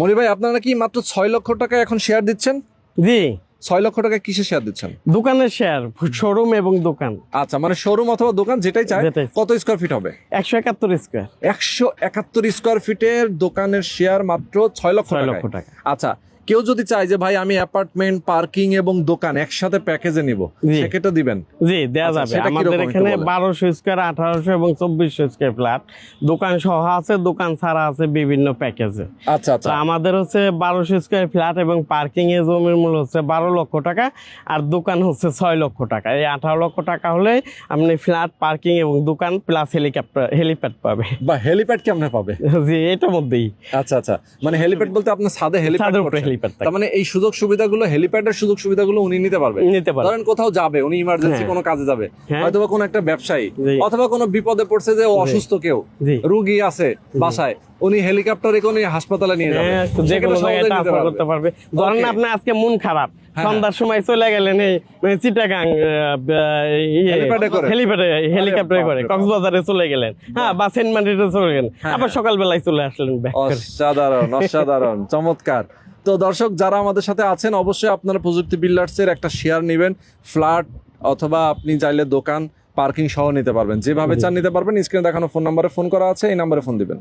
মনি ভাই আপনারা কি মাত্র ছয় লক্ষ টাকা এখন শেয়ার দিচ্ছেন? জি। ছয় লক্ষ টাকা কিসে শেয়ার দিচ্ছেন? দোকানের শেয়ার শোরুম এবং দোকান। আচ্ছা মানে শোরুম অথবা দোকান যেটাই চায় কত স্কোয়ার ফিট হবে? একশো একাত্তর স্কোয়ার একশো একাত্তর স্কোয়ার ফিটের দোকানের শেয়ার মাত্র ছয় লক্ষ ছয় লক্ষ টাকা আচ্ছা কেউ যদি চায় যে ভাই আমি অ্যাপার্টমেন্ট পার্কিং এবং দোকান একসাথে প্যাকেজে নিব। সেক্ষেত্রে দিবেন? জি দেওয়া আচ্ছা, যাবে। আমাদের এখানে। বারোশো স্কোয়ার আঠারোশো এবং চব্বিশশো স্কোয়ার ফ্ল্যাট দোকান সহ আছে দোকান ছাড়া আছে বিভিন্ন প্যাকেজে আচ্ছা আচ্ছা। আমাদের হচ্ছে বারোশো স্কোয়ার ফ্ল্যাট এবং পার্কিং এর জমির মূল্য হচ্ছে বারো লক্ষ টাকা আর দোকান হচ্ছে ছয় লক্ষ টাকা। এই আঠারো লক্ষ টাকা হলে আপনি ফ্ল্যাট পার্কিং এবং দোকান প্লাস হেলিকপ্টার হেলিপ্যাড পাবে। বা হেলিপ্যাড কেমনে পাবে? জি এটার মধ্যেই। আচ্ছা আচ্ছা। মানে হেলিপ্যাড বলতে আপনার সাদে হেলিপ্যাড হেলিপ্যাড তার মানে এই সুযোগ সুবিধাগুলো হেলিপ্যাডের সুযোগ সুবিধাগুলো উনি নিতে পারবে। নিতে পারে ধরেন কোথাও যাবে উনি ইমার্জেন্সি হ্যাঁ। কোনো কাজে যাবে। হ্যাঁ। কোনো একটা ব্যবসায়ী অথবা কোনো বিপদে পড়ছে যে অসুস্থ কেউ রুগী আছে বাসায় উনি হেলিকপ্টারে কোনো হাসপাতালে নিয়ে যাবে। হ্যাঁ, যে কোনো জায়গায় পারবে। করতে পারবে। ধরেন. আপনি আজকে মন খারাপ। সন্ধ্যার সময় চলে গেলেন এই মানে চিটাগাং হেলিপ্যাডে করে? হেলিকপ্টারে করে কক্সবাজারে চলে গেলেন। হ্যাঁ বা সেন্ট মার্টিনে চলে গেলেন। আবার সকালবেলায় চলে আসলেন অসাধারণ অসাধারণ চমৎকার। তো দর্শক যারা আমাদের সাথে আছেন অবশ্যই আপনারা প্রযুক্তি বিল্ডার্সের একটা শেয়ার নেবেন। ফ্ল্যাট অথবা আপনি চাইলে দোকান পার্কিং সহ নিতে পারবেন। যেভাবে চান নিতে পারবেন। স্ক্রিনে দেখানো ফোন নাম্বারে ফোন করা আছে এই নাম্বারে ফোন দিবেন।